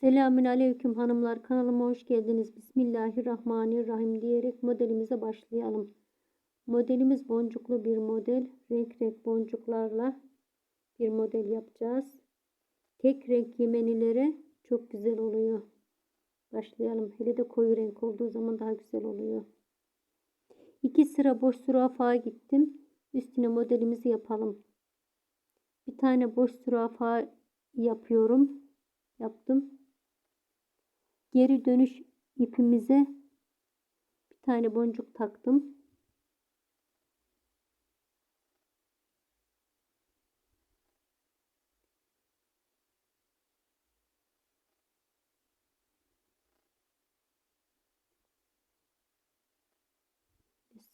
Selamün aleyküm hanımlar kanalıma hoş geldiniz. Bismillahirrahmanirrahim diyerek modelimize başlayalım. Modelimiz boncuklu bir model. Renk renk boncuklarla bir model yapacağız. Tek renk yemenilere çok güzel oluyor. Başlayalım. Hele de koyu renk olduğu zaman daha güzel oluyor. İki sıra boş zürafa gittim. Üstüne modelimizi yapalım. Bir tane boş zürafa yapıyorum. Yaptım geri dönüş ipimize bir tane boncuk taktım.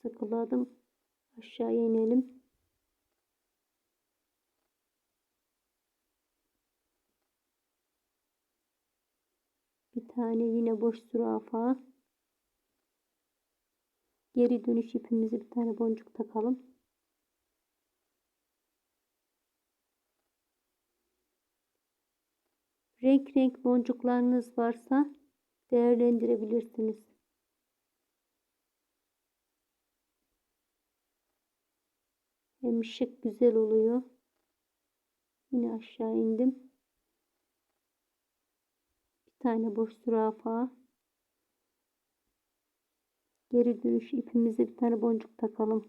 Sıkıladım. Aşağıya inelim. Bir tane yine boş zürafa. Geri dönüş ipimizi bir tane boncuk takalım. Renk renk boncuklarınız varsa değerlendirebilirsiniz. Hem şık güzel oluyor. Yine aşağı indim tane boş zürafa. Geri dönüş ipimize bir tane boncuk takalım.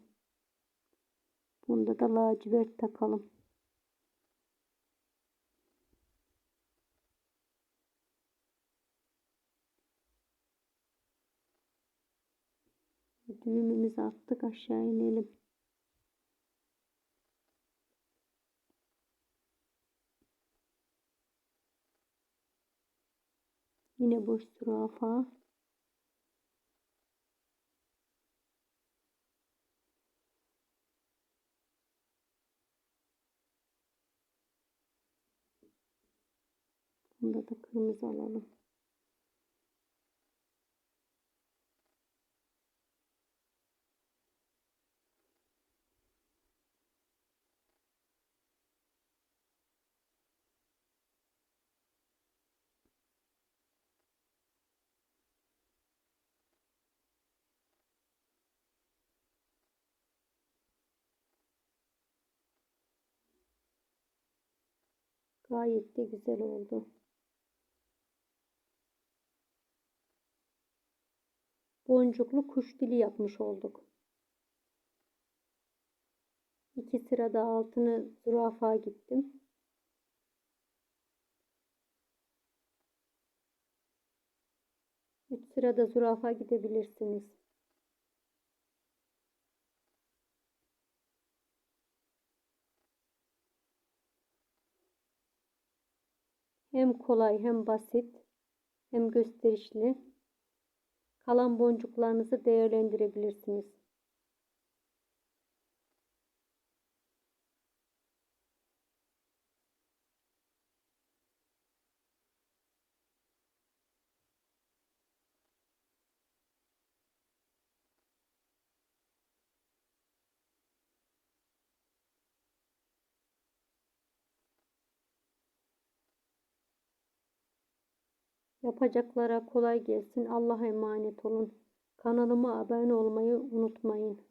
Bunda da lacivert takalım. Düğümümüzü attık aşağı inelim. Yine boş zürafa. Bunda da kırmızı alalım. Gayet de güzel oldu. Boncuklu kuş dili yapmış olduk. İki sırada altını zürafa gittim. Üç sırada zürafa gidebilirsiniz. Hem kolay hem basit hem gösterişli. Kalan boncuklarınızı değerlendirebilirsiniz. Yapacaklara kolay gelsin. Allah'a emanet olun. Kanalıma abone olmayı unutmayın.